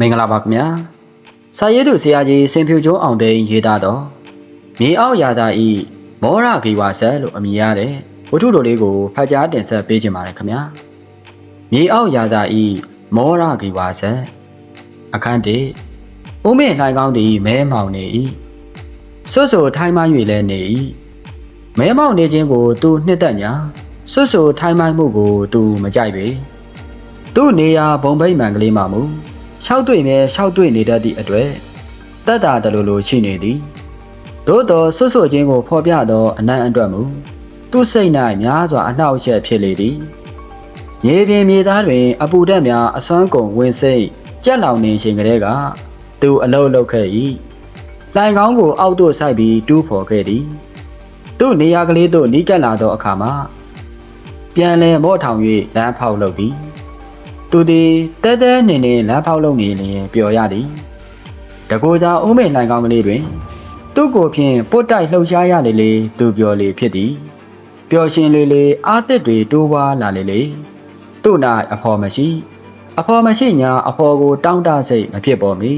မင်္ဂလာပါခင်ဗျာစာရေးသူဆရာကြီးစင်ဖြူကျုံးအောင်သိန်းရေးသားတော့မြေအောက်ရာသာဤမောရဂီဝါဆက်လို့အမည်ရတဲ့ဝတ္ထုတော်လေးကိုဖတ်ကြားတင်ဆက်ပေးခြင်းပါတယ်ခင်ဗျာမြေအောက်ရာသာဤမောရဂီဝါဆက်အခန်းတစ်ဦးမင်းနိုင်ကောင်းသည်မဲမောင်နေ၏စွတ်ဆိုထိုင်းမှ၍လည်းနေ၏မဲမောင်နေခြင်းကိုသူနှစ်သက်ညာစွတ်ဆိုထိုင်းမှမှုကိုသူမကြိုက်ပေသူ့နေရာဘုံဘိတ်မှန်ကလေးမှမူ ရှောက်တွေ့မဲရှောက်တွေ့နေတတ်သည့်အတွေ့တတ်တာတလူလိုရှိနေသည်သို့တော်ဆွတ်ဆွတ်ချင်းကိုဖော်ပြသောအနံ့အတွက်မူသူ့စိတ်၌များစွာအနှောက်အယှက်ဖြစ်လေသည်မြေပြင်မြေသားတွင် အပူဓာတ်များအစွမ်းကုန်ဝင်စိတ်ကြက်လောင်နေချိန်ကလေးကသူအလုတ်လုတ်ခဲ့၏တိုင်ကောင်းကိုအောက်သို့ဆိုက်ပြီးတူးဖော်ခဲ့သည်သူ့နေရာကလေးသို့နီးကပ်လာသောအခါမှာပြန်လဲမော့ထောင်၍လမ်းဖောက်လုပ်သည် သူသည်တဲတဲနေနေလမ်းဖောက်လုပ်နေလျင်ပျော်ရသည်တကူစားဦးမေနိုင်ကောင်းကလေးတွင် သူ့ကိုဖြင့်ပုတ်တိုက်လှုပ်ရှားရလေလေသူပျော်လေဖြစ်သည်ပျော်ရှင်လေလေအာတစ်တွေတိုးပွားလာလေလေသူ့၌အဖော်မရှိ အဖော်မရှိညာအဖော်ကို တောင်းတစိတ်မဖြစ်ပေါ်မီ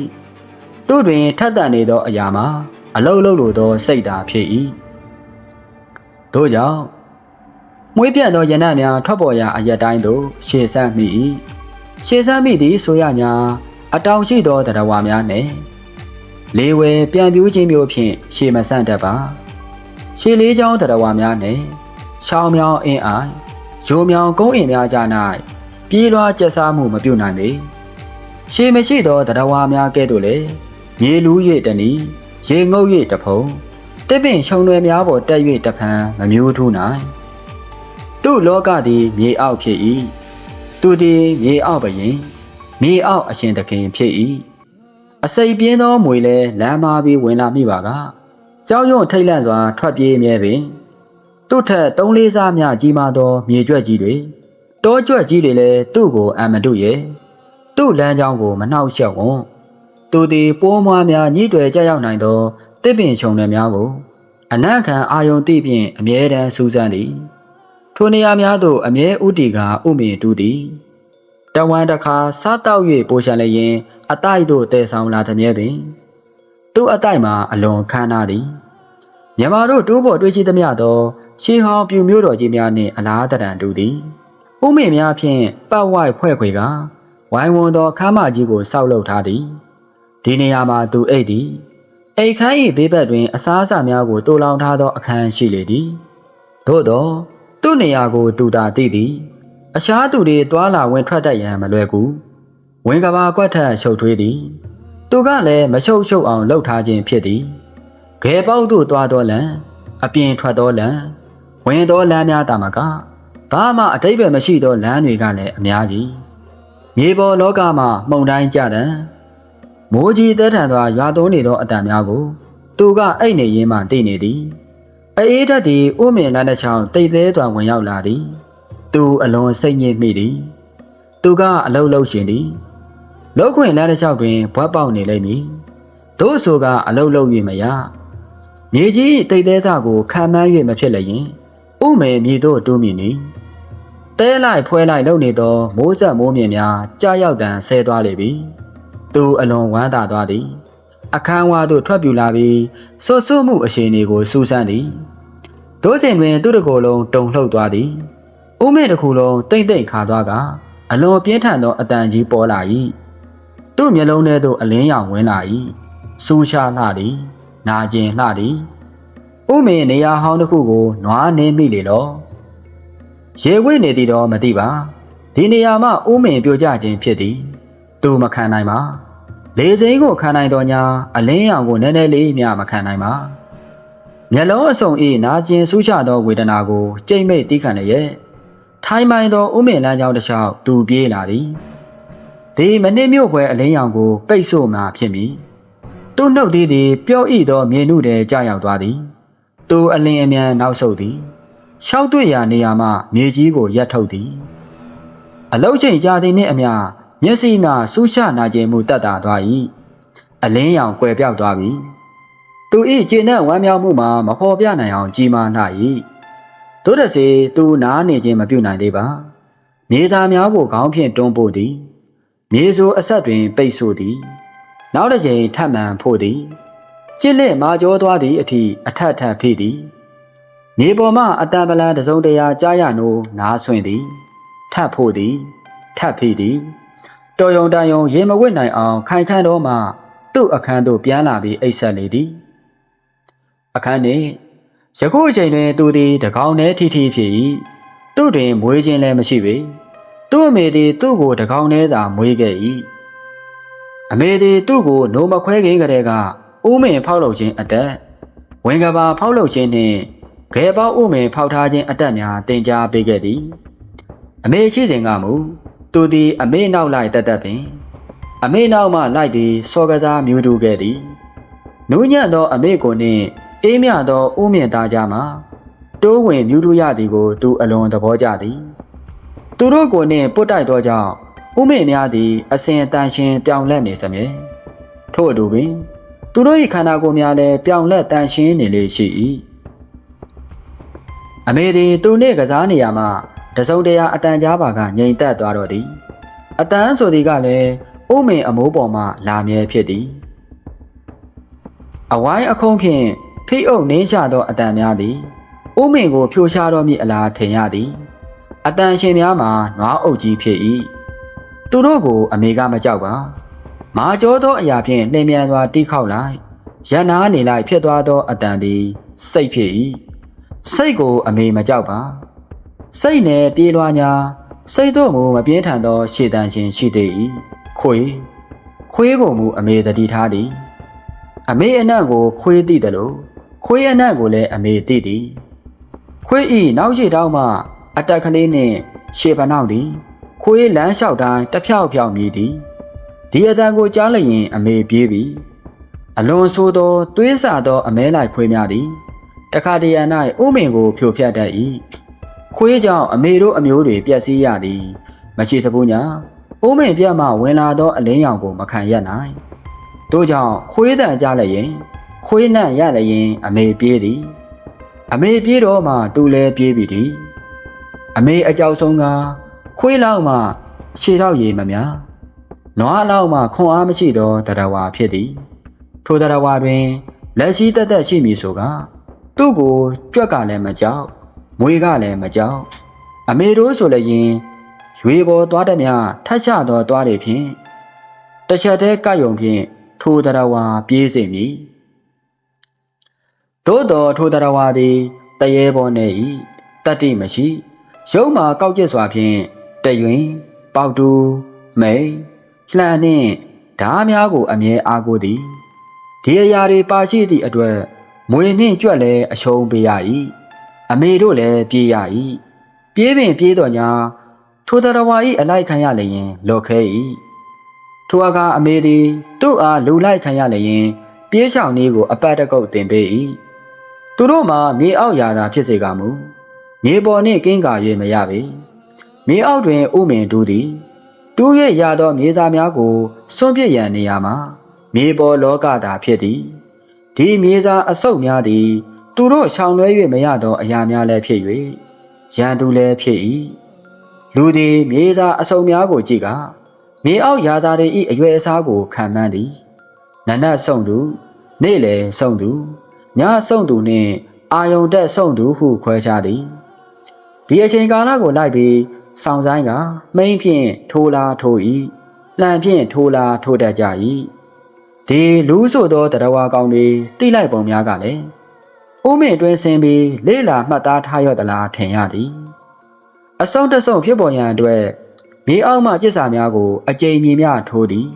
သူ့တွင်ထက်တန်နေသောအရာမှာအလုတ်လုတ်လိုသောစိတ်သာဖြစ်၏ထို့ကြောင့်မွေးပြတ်သောရနံ့များထွက်ပေါ်ရာအရက်တိုင်းသို့ရှေ့ဆက်မိ၏ ရှေ့ဆက်မိသည်ဆိုရညာအတောင်ရှိသောတရားဝါများနှင့်လေဝဲပြန်ပြူးခြင်းမျိုးဖြင့်ရှေ့မဆန့်တတ်ပါရှေ့လေးချောင်းတရားဝါများနှင့်ချောင်းမြောင်းအင်းအိုင်ရိုးမြောင်းကုန်းအင်များကြ၌ပြေးလွှားကျက်စားမှုမပြုနိုင်ပေရှေ့မရှိသောတရားဝါများကဲ့သို့လေမြေလူး၍တနီရေငုပ်၍တဖုံတစ်ပင်ရှုံတွေများပေါ်တက်၍တဖန်မမျိုးထူးနိုင်သူ့လောကသည်မြေအောက်ဖြစ်၏ သူသည်မြေအောက်ပရင်မြေအောက်အရှင်သခင်ဖြစ်၏အစိပ်ပြင်းသောမွေလဲလမ်းမာပြီးဝင်လာမိပါကကြောက်ရွံ့ထိတ်လန့်စွာထွက်ပြေးမြဲပင်သူ့ထက်သုံးလေးစားများကြီးမားသောမြေကြွက်ကြီးတွေတောကြွက်ကြီးတွေလည်းသူ့ကိုအံမတုရဲ့သူ့လမ်းကြောင်းကိုမနှောက်ယှက်ဝွန်းသူသည်ပိုးမွားများညှိတွယ်ကြရောက်နိုင်သောတစ်ပင်ချုံတွေများကိုအနံ့ခံအာယုံတိဖြင့်အမြဲတမ်းစူးစမ်းသည် ထိုနေရာများသို့အမြဲဥတီကဥမင်တူသည်တဝန်တစ်ခါစားတောက်၍ပိုရှန်လည်းရင်အတိုက်သို့တည်ဆောင်လာသည်မြဲပင်သူ့အတိုက်မှာအလွန်ခမ်းနားသည်မြမတို့တိုးပေါ်တွေ့ရှိသမျှသောရှေးဟောင်းပြူမျိုးတော်ကြီးများနှင့်အလားတရံတူသည်ဥမင်များဖြင့်ပတ်ဝိုက်ဖွဲ့ခွေကဝိုင်းဝန်းသောခမ်းမကြီးကိုစောက်လုပ်ထားသည်ဒီနေရာမှာသူအိတ်သည်အိတ်ခမ်း၏ဘေးဘက်တွင်အစားအစာများကိုတိုးလောင်ထားသောအခန်းရှိလေသည်သို့သော သူ့နေရာကိုသူသာသိသည်အရှားသူတွေတွာလာဝင်ထွက်တတ်ရန်မလွယ်ကူဝင်ကဘာကွက်ထက်ရှုပ်ထွေးသည်သူကလည်းမရှုပ်ရှုပ်အောင်လှုပ်ထားခြင်းဖြစ်သည်ဂဲပေါက်သို့တွားသောလံအပြင်ထွက်သောလံဝင်သောလမ်းများတာမကဘာမှအတိတ်ပဲမရှိသောလမ်းတွေကလည်းအများကြီးမြေပေါ်လောကမှာမှုန်တိုင်းကြတဲ့မိုးကြီးတဲထန်စွာရွာသွန်းနေသောအတန်များကို သူကအိတ်နေရင်းမှသိနေသည် အေးဓာတ်သည်ဥမင်လန်းတစ်ချောင်းတိတ်သေးစွာဝင်ရောက်လာသည်သူအလွန်စိတ်ညစ်မိသည်သူကအလုတ်လုတ်ရှင်သည်လောက်ခွင်လမ်းတစ်ချောင်းတွင်ဘွက်ပေါက်နေလိမ့်မည်တို့ဆိုကအလုတ်လုတ်၍မရမြေကြီးတိတ်သေးစကိုခံမှန်း၍မဖြစ်လျင်ဥမေမြေတို့တိုးမြင်နေတဲလိုက်ဖွဲလိုက်လုပ်နေသောမိုးဆက်မိုးမြင်များကြားရောက်တန်ဆဲသွားလေပြီသူအလွန်ဝမ်းသာသွားသည် အခန်းဝါသို့ထွက်ပြူလာပြီးဆွတ်ဆွတ်မှုအရှိန်တွေကို စူးစမ်းသည်ဒိုးစင်တွင် သူ့တကိုယ်လုံးတုန်လှုပ်သွားသည်ဥမေတစ်ခုလုံးတိမ့်တိမ့်ခါသွားကအလွန်ပြင်းထန်သောအတန်ကြီးပေါ်လာ၏သူ့မျက်လုံးထဲသို့အလင်းရောင်ဝင်လာ၏စူးရှားလှသည်နာကျင်လှသည်ဥမေနေရာဟောင်းတစ်ခုကိုနွားနေမိလေတော့ရေဝိနေသည်တော့မသိပါဒီနေရာမှာဥမေပြိုကျခြင်းဖြစ်သည် သူမခံနိုင်ပါ လေစိမ်းကိုခံနိုင်တော်ညာအလင်းရောင်ကိုနည်းနည်းလေးမျှမခံနိုင်ပါမျက်လုံးအစုံဤနာကျင်ဆူးချသောဝေဒနာကိုကြိတ်မိတ်တီးခံလျက်ထိုင်းမိုင်းသောဥမင်လမ်းကြောင်းတစ်လျှောက်သူပြေးလာသည်ဒီမနစ်မြို့ပွဲအလင်းရောင်ကိုပိတ်ဆို့မှဖြစ်မည်သူ့နှုတ်သေးသည်ပျော့ဤသောမြေနုထဲကြာရောက်သွားသည်သူအလင်းအမြန်နောက်ဆုတ်သည်ရှောက်တွေ့ရာနေရာမှမြေကြီးကိုရက်ထုတ်သည်အလုတ်ချိန်ကြာသည်နှင့်အမျှ မျက်စိမှဆူးချနာကျင်မှုတက်တာသွား၏အလင်းရောင်ကွယ်ပြောက်သွားပြီသူ၏ကျင့်တဲ့ဝမ်းမြောက်မှုမှာမဖော်ပြနိုင်အောင်ကြီးမားနှ၏တို့တစေသူနားနေခြင်းမပြုနိုင်သေးပါနေသားများကိုခေါင်းဖြင့်တွန်းပို့သည်မြေဆိုအဆက်တွင်ပိတ်ဆို့သည်နောက်တစ်ချိန်ထပ်မံဖို့သည်ကျစ်လက်မာကျောသွားသည့်အထိအထက်ထပ်ဖိသည်မြေပေါ်မှအတန်ပလန်တစုံတရာကြားရနိုးနားဆွင့်သည်ထပ်ဖို့သည်ထပ်ဖိသည် တော်ယုံတန်ယုံရေမဝစ်နိုင်အောင်ခိုင်ခန့်တော့မှသူ့အခန်းသို့ပြန်လာပြီးအိတ်ဆက်လေသည်အခန်းနှင့်ယခုအချိန်တွင်သူသည်တကောင်ထဲထီထီဖြစ်၏သူ့တွင်မွေးခြင်းလည်းမရှိပေသူ့အမေသည်သူ့ကိုတကောင်ထဲသာမွေးခဲ့၏အမေသည်သူ့ကိုနိုမခွဲခင်ကလေးကဦးမင်ဖောက်လုပ်ခြင်းအတက်ဝင်ကဘာဖောက်လုပ်ခြင်းနှင့်ဂဲပေါဦးမင်ဖောက်ထားခြင်းအတက်များတင် जा ပေးခဲ့သည်အမေရှိစဉ်ကမူ သူသည်အမေနောက်လိုက်တက်တက်ပင် အမေနောက်မှလိုက်ပြီးစော်ကစားမြူးတူခဲ့သည်နူးညံ့သောအမေကိုနှင့်အေးမြသောဦးမြင့်သားကြမှာတိုးဝင်မြူးတူရသည်ကို သူအလွန်သဘောကျသည်သူတို့ကိုနှင့်ပုတ်တိုက်သောကြောင့်ဦးမေများသည် အစဉ်အတန်ရှင်ပြောင်လဲနေစမြဲထို့အတူပင်သူတို့၏ခန္ဓာကိုယ်များလည်းပြောင်လဲတန်ရှင်းနေလေရှိ၏အမေသည်သူနှင့်ကစားနေရမှ တစုံတရာအတန်ကြားပါကငြိမ်သက်သွားတော့သည်အတန်ဆိုသည်ကလည်းဥမင်အမိုးပေါ်မှလာမြဲဖြစ်သည်အဝိုင်းအခုံးဖြင့်ဖိအုပ်နင်းချသောအတန်များသည်ဥမင်ကိုဖြိုရှားတော်မူအလားထင်ရသည်အတန်ရှင်များမှာနွားအုပ်ကြီးဖြစ်၏သူတို့ကိုအမေကမကြောက်ပါမာကျောသောအရာဖြင့်နှိမ်မြန်စွာတိခောက်လိုက်ရန်နာနေလိုက်ဖြစ်သွားသောအတန်သည်စိတ်ဖြစ်၏စိတ်ကိုအမေမကြောက်ပါ စိတ်နဲ့ပြေးလွှားညာစိတ်တို့မူမပြင်းထန်သောရှေတန်ရှင်ရှိသေး၏ခွေခွေးကိုမူအမေတတိထားသည်အမေအနံ့ကိုခွေးသိတယ်လို့ခွေးအနံ့ကိုလည်းအမေသိသည်ခွေးဤနောက်ရှိတောင်းမှအတက်ကလေးနှင့်ရှေပနောက်သည်ခွေးလမ်းလျှောက်တိုင်းတဖြောက်ဖြောက်မြည်သည်ဒီအတန်ကိုကြားလျင်အမေပြေးပြီအလွန်ဆိုးသောသွေးစာသောအမဲလိုက်ခွေးများသည်တခါတရံ၌ဥမင်ကိုဖြိုဖျက်တတ်၏ ခွေးကြောင့်အမေတို့အမျိုးတွေပျက်စီးရသည်မရှိစဘူးညာအိုးမင်ပြတ်မှဝင်လာသောအလင်းရောင်ကိုမခံရနိုင်တို့ကြောင့်ခွေးတန်ကြလည်းရင်ခွေးနံ့ရလည်းရင် အမေပြေးသည်အမေပြေးတော့မှသူလည်းပြေးပြီသည်အမေအကြောက်ဆုံးကခွေးလောက်မှခြေထောက်ရည်မများနွားလောက်မှခွန်အားမရှိသောတရဝါဖြစ်သည်ထိုတရဝါတွင်လက်ရှိတက်တက်ရှိမည်ဆိုကသူ့ကိုကြွက်ကလည်းမကြောက် မွေကလည်းမကြောက်အမေတို့ဆိုလည်းရင်ရွေပေါ်သွားသည်များထတ်ချသောသွားတွေဖြင့်တစ်ချက်တည်းကယုံဖြင့်ထိုတရဝါပြေးစေမည်သို့တော်ထိုတရဝါသည်တရေပေါ်နေ၏တတ္တိမရှိရုံးမှာကောက်ကျစ်စွာဖြင့်တရွင်ပေါတူမိန်လှန်နှင့်ဓားများကို အမြဲအားကိုးသည်ဒီအရာတွေပါရှိသည့်အတွက်မွေနှင့်ကြွက်လည်းအရှုံးပေးရ၏ အမေတို့လည်းပြေးရ၏ပြေးပင်ပြေးတော်ညာထိုတရဝါ၏အလိုက်ခံရလျင်လော်ခဲ၏ထိုအခါအမေသည်သူ့အားလူလိုက်ခံရလျင် ပြေးချောင်နည်းကိုအပတ်တကုတ်တင်ပေး၏သူတို့မှာမြေအောက်ရာသာဖြစ်စေကမူမြေပေါ်နှင့်ကင်းကာ၍မရပေမြေအောက်တွင်ဥမင်တူးသည်တူး၍ရသောမြေစာများကိုစွန့်ပစ်ရန်နေရာမှာ မြေပေါ်လောကသာဖြစ်သည်ဒီမြေစာအဆုတ်များသည် သူတို့ရှောင်လွဲ၍မရသောအရာများလည်းဖြစ်၍ရန်သူလည်းဖြစ်၏လူသည်မြေစာအဆုတ်များကိုကြည့်ကမြေအောက်ရာသားတွေ၏အရွယ်အစားကိုခံမှန်းသည်နနတ်ဆုံသူနေ့လေဆုံသူညဆုံသူနှင့်အာယုံတက်ဆုံသူဟုခွဲခြားသည်ဒီအချိန်ကာလကိုလိုက်ပြီးဆောင်းဆိုင်ကမိမ့်ဖြင့်ထိုးလာထိုး၏လှန်ဖြင့်ထိုးလာထိုးတတ်ကြ၏ဒီလူဆိုသောတရဝါကောင်တွေတိလိုက်ပုံများကလည်း အိုးမင်တွင်ဆင်းပြီးလေးလာမှတ်သားထားရသလားထင်ရသည်အစုံတဆုံဖြစ်ပေါ်ရန်အတွက်မြေအောက်မှကျစ်စာများကို အကြိမ်မြင်များထိုးသည်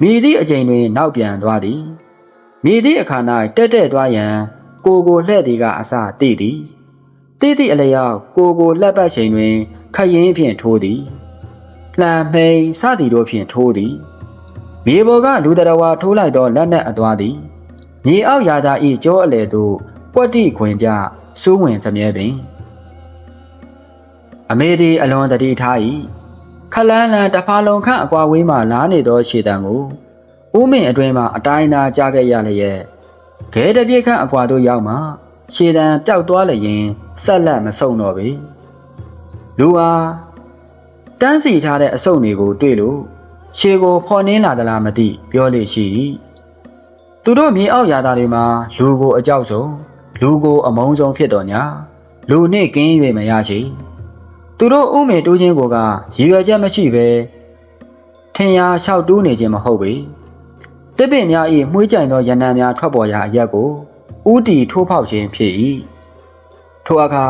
မိသည့်အကြိမ်တွင် နောက်ပြန်သွားသည်မိသည့်အခါ၌တက်တက်သွားရန် ကိုကိုလှဲ့သည်ကအစသိသည်သိသည့်အလျောက်ကိုကိုလှက်ပတ်ချိန်တွင်ခရင်ဖြင့်ထိုးသည်လှန်မိန်စသည်တို့ဖြင့်ထိုးသည်မြေပေါ်ကလူတရဝါထိုးလိုက်သောလက်နက်အသွားသည်မြေအောက်ရာသာဤကြောအလေသို့ ပွက်တိခွင်ကြစိုးဝင်စမြဲပင်အမေဒီအလွန်တတိထား၏ခလန်းလန်တဖာလုံးခန့်အကွာဝေးမှလာနေသောရှေတံကိုဦးမင်အတွင်မှအတိုင်းသာကြားခဲ့ရလျက်ခဲတပြည့်ခန့်အကွာသို့ရောက်မှရှေတံပျောက်သွားလျင်ဆက်လက်မဆုံတော့ပေလူအားတန်းစီထားတဲ့အစုံတွေကိုတွေ့လို့ရှေကိုဖော်နှင်းလာသလားမသိပြောလေရှိ၏သူတို့မြေအောက်ရာသားတွေမှာလူကိုအကြောက်ဆုံး လူကိုအမုန်းဆုံးဖြစ်တော်ညာလူနှင့်ကင်း၍မရရှိသူတို့ဥမေတိုးခြင်းကိုကရည်ရွယ်ချက်မရှိဘဲထင်ရာလျှောက်တူးနေခြင်းမဟုတ်ပေတစ်ပင်များ၏မှုှကြိုင်သောရဏံများထွက်ပေါ်ရာအရက်ကိုဥတီထိုးဖောက်ခြင်းဖြစ်၏ထိုအခါ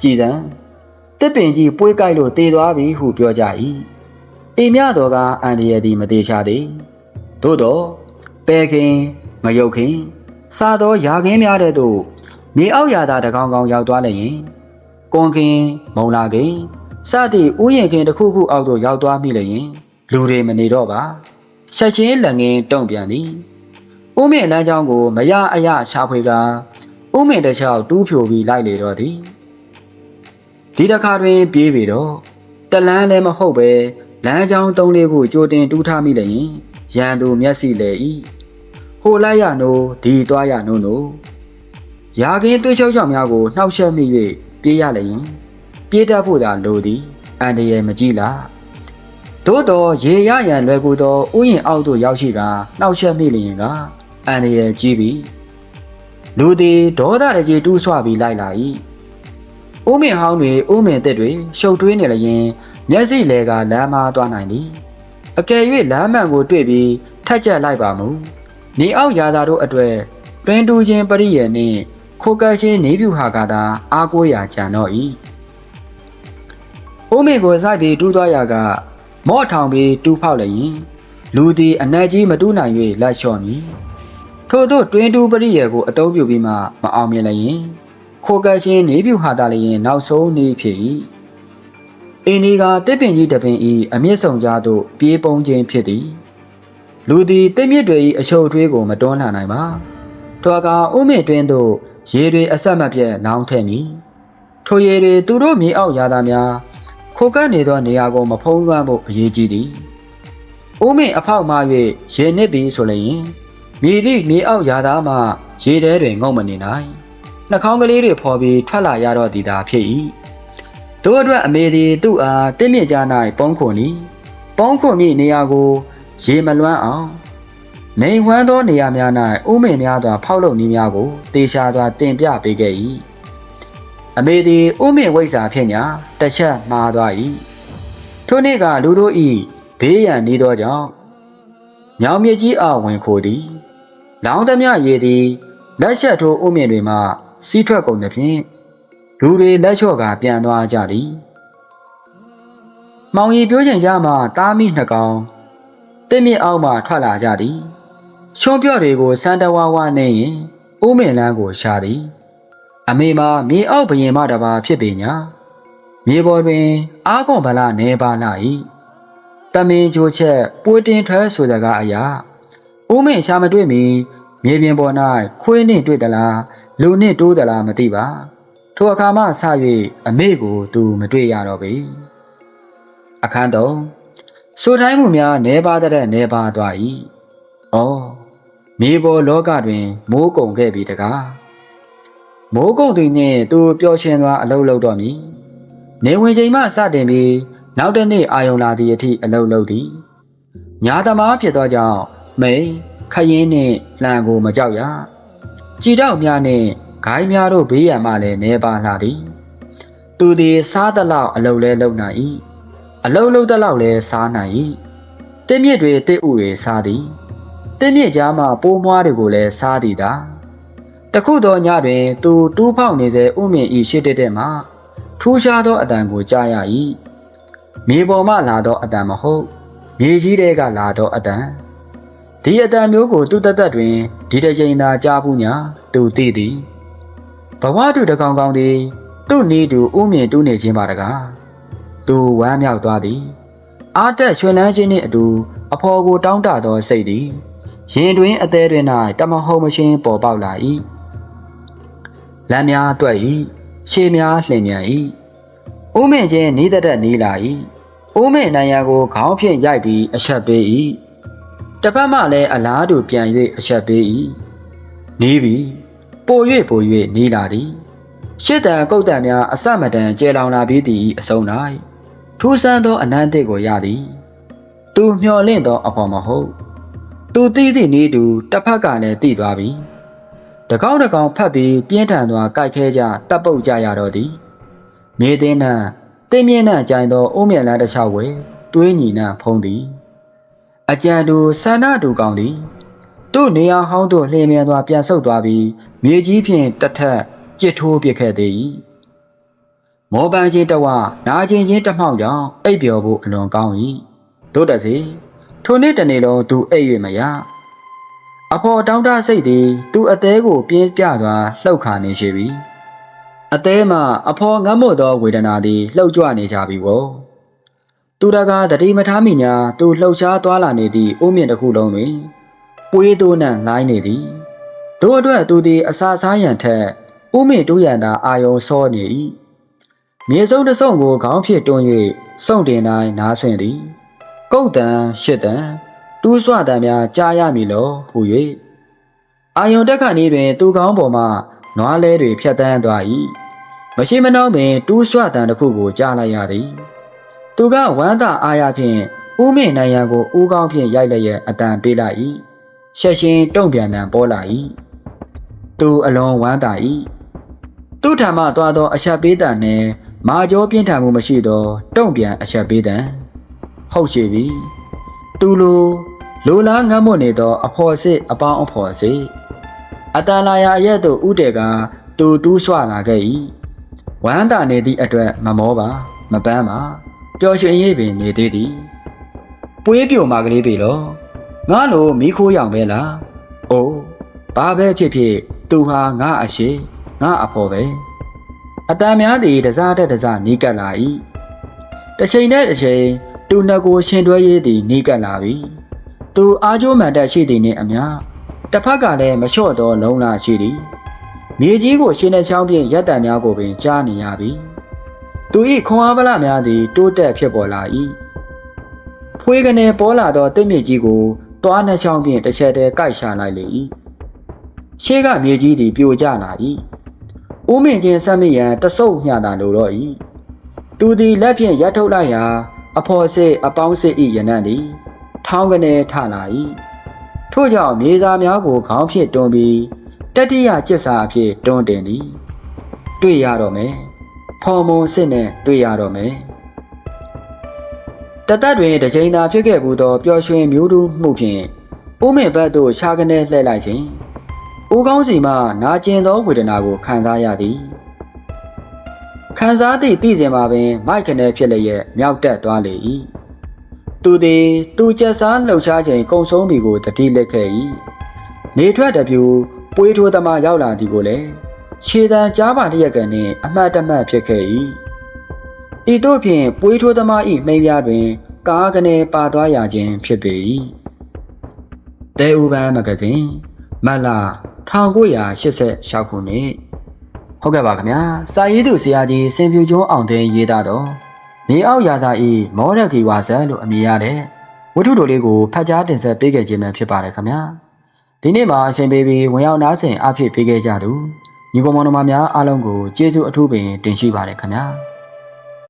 ကြည်စံတစ်ပင်ကြီးပွေးကြိုက်လို့တည်သွားပြီဟုပြောကြ၏အိမ်မြတော်ကအန်ဒီရသည်မသေးချသည်သို့တော့ပဲခင်မယုတ်ခင်စားသောယာခင်းများတဲ့သို့ မြေအောက်ရာသာတကောင်ကောင်ရောက်သွားလျင်ကွန်ခင်မုံလာခင်စသည့်ဥယျာဉ်ခင်တစ်ခုခုအောက်သို့ရောက်သွားမိလျင်လူတွေမနေတော့ပါချက်ချင်းလက်ငင်းတုံ့ပြန်သည်ဥမင်းလမ်းကြောင်းကိုမရအရရှာဖွေကဥမင်းတစ်ချောက်တူးဖြိုပြီးလိုက်လေတော့သည်ဒီတစ်ခါတွင်ပြေးပြီတော့တလန်းလည်းမဟုတ်ပဲလမ်းကြောင်းသုံးလေးခုကြိုတင်တူးထားမိလျင်ရန်သူမျက်စိလဲ၏ဟိုလိုက်ရနိုးဒီသွားရနိုးနိုး ရာခင်းသွေးချောက်ချောက်များကိုနှောက်ယှက်မိ၍ပြေးရလျင်ပြေးတတ်ဖို့သာလိုသည်အန်တရယ်မကြည့်လားသို့တော်ရေရရန်လွယ်ကူသောဥယျာဉ်အောက်သို့ရောက်ရှိကနှောက်ယှက်မိလျင်ကအန်တရယ်ကြည့်ပြီးလူသည်ဒေါသတကြီးတူးဆွပြီးလိုက်လာ၏ဥမင်ဟောင်းတွေဥမင်တက်တွေရှုပ်ထွေးနေလျင်မျက်စိလဲကလမ်းမသွားနိုင်သည်အကယ်၍လမ်းမှန်ကိုတွေ့ပြီးထက်ချက်လိုက်ပါမူနေအောက်ရာသာတို့အတွေ့တွင်တူချင်းပရိယေနှင့် ခိုကချင်းနေပြူဟာကသာအားကိုးရာကြံတော့၏အိုးမေကိုစိုက်ပြီးတူးသွားရာက မော့ထောင်ပြီးတူးဖောက်လျင်လူသည်အနက်ကြီးမတူးနိုင်၍လက်လျှော့မည်ထို့သောတွင်တူပရိယေကိုအတုံးပြုပြီးမှမအောင်မြင်လျင်ခိုကချင်းနေပြူဟာတာလျင်နောက်ဆုံးနေဖြစ်၏အင်းဒီကတစ်ပင်ကြီးတစ်ပင်ဤအမျက်ဆောင်ကြားသို့ပြေးပုံးခြင်းဖြစ်သည်လူသည်တစ်မြစ်တွေ၏အရှုပ်ထွေးကိုမတွန်းလှန်နိုင်ပါထွာကဥမေတွင်သို့ ရေတွေအဆက်မပြတ်နောင်းထည့်မည်ထိုရေတွေသူတို့မြေအောက်ရာသားများခိုကပ်နေသောနေရာကိုမဖုံးလွှမ်းဖို့အရေးကြီးသည်ဥမေအဖောက်မှ၍ရေနစ်ပြီးဆိုလျင်မြေသည့်မြေအောက်ရာသားမှရေထဲတွင်ငုံမနေနိုင်နှာခေါင်းကလေးတွေဖော်ပြီးထွက်လာရတော့သည်သာဖြစ်၏တို့အတွက်အမေသည်သူ့အားတင့်မြင့်ကြား၌ပုံးခွန်နီပုံးခွန်မိနေရာကိုရေမလွမ်းအောင် နေဝမ်းသောနေရာများ၌ဥမင်များစွာဖောက်လုပ်နည်းများကိုတေရှာစွာတင်ပြပေးခဲ့၏အမေသည်ဥမင်ဝိဇ္ဇာဖြင့်ညာတစ်ချက်မှားသွား၏ထိုနေ့ကလူတို့၏ဘေးရန်နေသောကြောင့်ညောင်မြစ်ကြီးအဝင်ခိုသည်လောင်းသမျှရေသည်လက်ချက်ထိုးဥမင်တွေမှစီးထွက်ကုန်သည်ဖြင့်လူတွေလက်လျှော့ကပြန်သွားကြသည်မောင်ရီပြောချိန်ကြမှာတားမိနှစ်ကောင်တစ်မြစ်အောက်မှထွက်လာကြသည် ရှုံးပြော့တွေကိုစန်တဝါဝါနေရင်အိုးမင်လန်းကိုရှာသည်အမေမမြေအောက်ဘရင်မတပါဖြစ်ပေညာမြေပေါ်တွင် အားကွန်ဗလာနေပါလာ၏တမင်ကြိုချက်ပွေးတင်ထွက်ဆိုတဲ့ကအရာအိုးမင်ရှာမတွေ့မီမြေပြင်ပေါ်၌ခွေးနှင့်တွေ့သလားလူနှင့်တိုးသလားမသိပါထိုအခါမှဆ၍အမေကို သူမတွေ့ရတော့ပေအခန်းတော့ဆိုတိုင်းမှုများနေပါတဲ့နေပါသွား၏ဩ မြေပေါ်လောကတွင် မိုးကုံခဲ့ပြီတကားမိုးကုံတွင်နှင့်သူပျော်ရွှင်သွားအလုပ်လုပ်တော့မည်နေဝင်ချိန်မှစတင်ပြီးနောက်တစ်နေ့အာယုံလာသည့်အထိအလုပ်လုပ်သည်ညာသမားဖြစ်သောကြောင့်မိန်ခရင်နှင့်လှန်ကိုမကြောက်ရကြည်တော့များနှင့်ဂိုင်းများတို့ဘေးရန်မှလည်းနေပါလာသည်သူသည်စားသလောက်အလုပ်လဲလုပ်နိုင်၏အလုပ်လုပ်သလောက်လဲစားနိုင်၏တစ်မြစ်တွေတစ်ဥတွေစားသည် တင်းမြင့်ကြားမှပိုးမွားတွေကိုလည်းစားသည်သာတခုသောညတွင်သူတူးဖောက်နေစေဥမြင့်ဤရှိတဲ့တဲ့မှာထူးခြားသောအတန်ကိုကြားရ၏မြေပေါ်မှလာသောအတန်မဟုတ်မြေကြီးတဲကလာသောအတန်ဒီအတန်မျိုးကိုသူ့တသက်တွင်ဒီတစ်ချိန်သာကြားဘူးညာသူသိသည်ဘဝတူတကောင်ကောင်သည်သူ့နေသူဥမြင့်တူးနေခြင်းပါတကားသူဝမ်းမြောက်သွားသည်အာတက်ရွှင်လန်းခြင်းနှင့်အတူအဖော်ကိုတောင်းတသောစိတ်သည် ရင်တွင်အသေးတွင်၌တမဟုံမရှင်းပေါ်ပေါက်လာ၏လမ်းများတွက်၏ရှေးများလှင်မြန်၏အိုးမင်းချင်းနီးသက်နီးလာ၏အိုးမင်းနိုင်ရကိုခေါင်းဖြင့်ရိုက်ပြီးအချက်ပေး၏တစ်ဖက်မှလည်းအလားတူပြန်၍အချက်ပေး၏နီးပြီးပို၍ပို၍နီးလာသည်ရှစ်တန်ကုတ်တန်များအစမတန်ကျဲလောင်လာပြီးသည်အဆုံး၌ထူးဆန်းသောအနန္တစ်ကိုရသည် သူမျော်လင့်သောအဖော်မဟုတ် သူသိသည့်နည်းတူတစ်ဖက်ကလည်းသိသွားပြီတကောင်းတကောင်ဖတ်ပြီးပြင်းထန်စွာကြိုက်ခဲကြတပ်ပုတ်ကြရတော့သည်မြေသိန်းနှံတင်းမြင့်နှံကြိုင်သောအိုးမြက်လန်းတစ်လျှောက်ဝဲတွေးညီနှံဖုံးသည်အကြံတူဆန္ဒတူကောင်သည်သူ့နေရာဟောင်းသို့လှည့်မြန်စွာပြန်ဆုတ်သွားပြီးမြေကြီးဖြင့်တစ်ထက်ကြစ်ထိုးပစ်ခဲ့သည်မောပန်းချင်းတဝနာကျင်ချင်းတမှောက်ကြောင့်အိပ်ပျော်ဖို့အလွန်ကောင်း၏တို့တစေ ထိုနေ့တနေ့လုံးသူအိပ်၍မရအဖော်တောင်းတစိတ်သည်သူအသေးကိုပြင်းပြစွာလှုပ်ခါနေရှိပြီအသေးမှအဖော်ငတ်မို့သောဝေဒနာသည်လှုပ်ကြွနေကြပြီကိုသူတကားတတိမထားမိညာသူလှုပ်ရှားသွားလာနေသည့်အိုးမြင့်တစ်ခုလုံးတွင်ပွေးသိုးနှံငိုင်းနေသည်တို့အတွက်သူသည်အစာစားရန်ထက်ဥမင်တိုးရန်သာအာယုံစောနေ၏မြေစုံတစ်စုံကိုခေါင်းဖြစ်တွန်း၍စုံတင်တိုင်းနားဆွင့်သည် ကုတ်တန်ရှစ်တန်တူးဆွတန်များကြားရမည်လို့ဟူ၍အာယုံတက်ခါนี้တွင်သူကောင်းပေါ်မှနွားလဲတွေဖြတ်တန်းသွား၏မရှိမနှောင်းပင်တူးဆွတန်တစ်ခုကိုကြားလိုက်ရသည်သူကဝမ်းသာအားရဖြင့်ဥမင်နိုင်ရန်ကိုဦးကောင်းဖြင့်ရိုက်လက်ရအတန်ပေးလိုက်၏ရှက်ရှင်တုံ့ပြန်တန်ပေါ်လာ၏သူအလွန်ဝမ်းသာ၏သူ့ထံမှသွားသောအချက်ပေးတန်နှင့်မာကျောပြင်းထန်မှုမရှိသောတုံ့ပြန်အချက်ပေးတန် ဟုတ်ရှိပြီသူလိုလိုလားငတ်မွနေသော အဖော်စစ်အပေါင်းအဖော်စစ်အတန်လာရာရဲ့သို့ဥတေကသူတူးဆွလာခဲ့၏ဝမ်းသာနေသည့်အတွက်မမောပါ မပန်းပါပျော်ရွှင်ရေးပင်နေသေးသည်ပွေးပြိုမာကလေးပြီလောငါလိုမိခိုးရောင်ပဲလားအိုးဘာပဲဖြစ်ဖြစ်သူဟာငါအရှိငါအဖော်ပဲအတန်များသည်တစားတဲ့တစားနီးကပ်လာ၏တစ်ချိန်နဲ့တစ်ချိန် သူနှစ်ကိုရှင်တွဲရေးသည်နီးကပ်လာပြီသူအားကျိုးမှန်တက်ရှိသည်နှင့်အမျှတစ်ဖက်ကလည်းမလျှော့သောလုံလာရှိသည်မြေကြီးကိုရှင်တဲ့ချောင်းဖြင့်ရက်တံများကိုပင်ကြားနေရပြီသူ၏ခွန်အားပလများသည်တိုးတက်ဖြစ်ပေါ်လာ၏ဖွေးကနေပေါ်လာသောတင့်မြင့်ကြီးကိုတွားနှချောင်းဖြင့်တစ်ချက်တည်းကိုက်ရှာလိုက်လေ၏ရှေးကမြေကြီးသည်ပြိုကျလာ၏ဦးမင်ချင်းဆက်မိရန်တဆုပ်မျှတာလိုတော့၏သူသည်လက်ဖြင့်ရက်ထုတ်လိုက်ရာ အဖော်စစ်အပေါင်းစစ်၏ရနံ့သည် ထောင်းကနေထလာ၏ထို့ကြောင့်မြေသားများကိုခေါင်းဖြင့်တွန်းပြီးတတိယကျစ်စာအဖြစ်တွန်းတင်သည်တွေ့ရတော့မယ်ဖော်မုံစစ်နဲ့တွေ့ရတော့မယ်တသက်တွင်တစ်ချိန်သာဖြစ်ခဲ့ဘူးသောပျော်ရွှင်မျိုးတူးမှုဖြင့်ဦးမင်ဘတ်သို့ခြားကနေလှည့်လိုက်ခြင်းဦးကောင်းစီမှနာကျင်သောဝေဒနာကိုခံစားရသည် ခံစားသည့်သိစဉ်မှာပင် မိုက်ခနဲဖြစ်လျက်မြောက်တက်သွားလေ၏သူသည်သူချက်စားလှုပ်ရှားချိန်ကုံဆုံးပြီကိုတတိလက်ခဲ့၏နေထွက်တပြူပွေးထိုးသမားရောက်လာသည်ကိုလည်းခြေတံကြားပါတရက်ကန်နှင့်အမှတ်တမှတ်ဖြစ်ခဲ့၏ဤတို့ဖြင့်ပွေးထိုးသမား၏နှိမ်ပြတွင် ကားကနေပါသွားရခြင်းဖြစ်ပေ၏တဲဥပန်းမဂဇင်းမတ်လ1986ခုနှစ် ဟုတ်ကဲ့ပါခင်ဗျာစာရေးသူဆရာကြီးစင်ဖြူကျွန်းအောင်သိန်းရေးသားတော့မြေအောက်ရာသာဤမောရဂီဝါဇန်လို့အမည်ရတဲ့ဝတ္ထုတော်လေးကိုဖတ်ကြားတင်ဆက်ပေးခဲ့ခြင်းပဲဖြစ်ပါတယ်ခင်ဗျာဒီနေ့မှာအချိန်ပေးပြီးဝင်ရောက်နားဆင်အားဖြည့်ပေးခဲ့ကြသူညီကောင်မောင်နှမများအားလုံးကိုကျေးဇူးအထူးပင်တင်ရှိပါတယ်ခင်ဗျာ